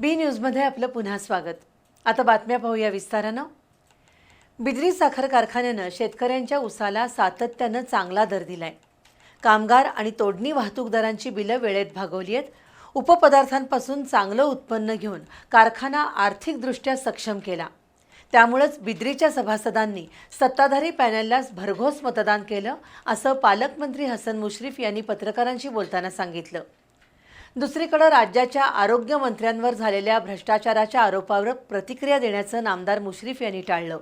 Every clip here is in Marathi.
बी न्यूजमध्ये आपलं पुन्हा स्वागत. आता बातम्या पाहूया विस्तारानं. बिद्री साखर कारखान्यानं शेतकऱ्यांच्या उसाला सातत्यानं चांगला दर दिलाय. कामगार आणि तोडणी वाहतूकदारांची बिलं वेळेत भागवली आहेत. उपपदार्थांपासून चांगलं उत्पन्न घेऊन कारखाना आर्थिकदृष्ट्या सक्षम केला. त्यामुळंच बिद्रीच्या सभासदांनी सत्ताधारी पॅनलला भरघोस मतदान केलं असं पालकमंत्री हसन मुश्रीफ यांनी पत्रकारांशी बोलताना सांगितलं. दुसरीकडे राज्याच्या आरोग्यमंत्र्यांवर झालेल्या भ्रष्टाचाराच्या आरोपावर प्रतिक्रिया देण्याचं नामदार मुश्रीफ यांनी टाळलं.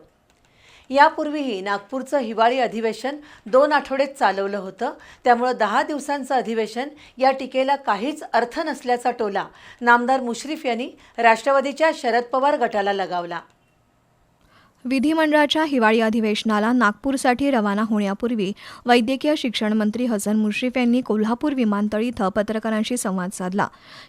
यापूर्वीही नागपूरचं हिवाळी अधिवेशन दोन आठवडेत चालवलं होतं. त्यामुळं दहा दिवसांचं अधिवेशन या टीकेला काहीच अर्थ नसल्याचा टोला नामदार मुश्रीफ यांनी राष्ट्रवादीच्या शरद पवार गटाला लगावला. विधिमंडळाच्या हिवाळी अधिवेशनाला नागपूरसाठी रवाना होण्यापूर्वी वैद्यकीय शिक्षण मंत्री हसन मुश्रीफ यांनी कोल्हापूर विमानतळ इथं पत्रकारांशी संवाद साधला.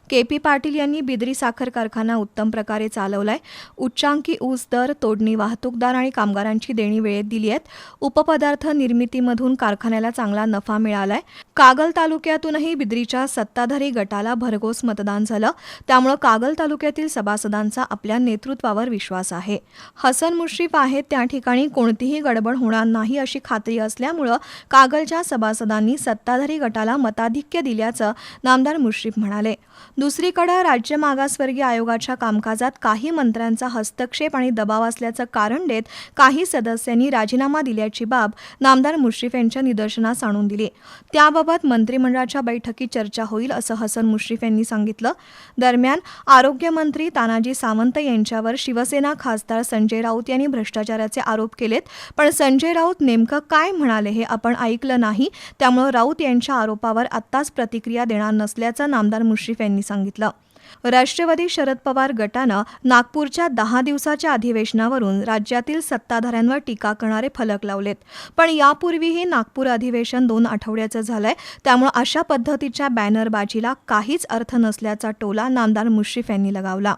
के पी पाटील यांनी बिद्री साखर कारखाना उत्तम प्रकारे चालवलाय उच्चांकी ऊस दर तोडणी वाहतूकदार आणि कामगारांची देणी वेळेत दिली आहेत उपपदार्थ निर्मितीमधून कारखान्याला चांगला नफा मिळालाय. कागल तालुक्यातूनही बिद्रीच्या सत्ताधारी गटाला भरघोस मतदान झालं त्यामुळं कागल तालुक्यातील सभासदांचा आपल्या नेतृत्वावर विश्वास आहे. हसन मुश्रीफ आहेत त्या ठिकाणी कोणतीही गडबड होणार नाही अशी खात्री असल्यामुळं कागलच्या सभासदांनी सत्ताधारी गटाला मताधिक्य दिल्याचं नामदार मुश्रीफ म्हणाले. दुसरीकडे राज्य मागासवर्गीय आयोगाच्या कामकाजात काही मंत्र्यांचा हस्तक्षेप आणि दबाव असल्याचं कारण देत काही सदस्यांनी राजीनामा दिल्याची बाब नामदार मुश्रीफ यांच्या निदर्शनास आणून दिली. त्याबाबत मंत्रिमंडळाच्या बैठकीत चर्चा होईल असं हसन मुश्रीफ यांनी सांगितलं. दरम्यान आरोग्यमंत्री तानाजी सावंत यांच्यावर शिवसेना खासदार संजय राऊत यांनी यांनी भ्रष्टाचाराचे आरोप केलेत. पण संजय राऊत नेमकं काय म्हणाले हे आपण ऐकलं नाही. त्यामुळं राऊत यांच्या आरोपावर आत्ताच प्रतिक्रिया देणार नसल्याचं नामदार मुश्रीफ यांनी सांगितलं. राष्ट्रवादी शरद पवार गटानं नागपूरच्या दहा दिवसाच्या अधिवेशनावरून राज्यातील सत्ताधाऱ्यांवर टीका करणारे फलक लावलेत. पण यापूर्वीही नागपूर अधिवेशन दोन आठवड्याचं झालंय. त्यामुळे अशा पद्धतीच्या बॅनरबाजीला काहीच अर्थ नसल्याचा टोला नामदार मुश्रीफ यांनी लगावला.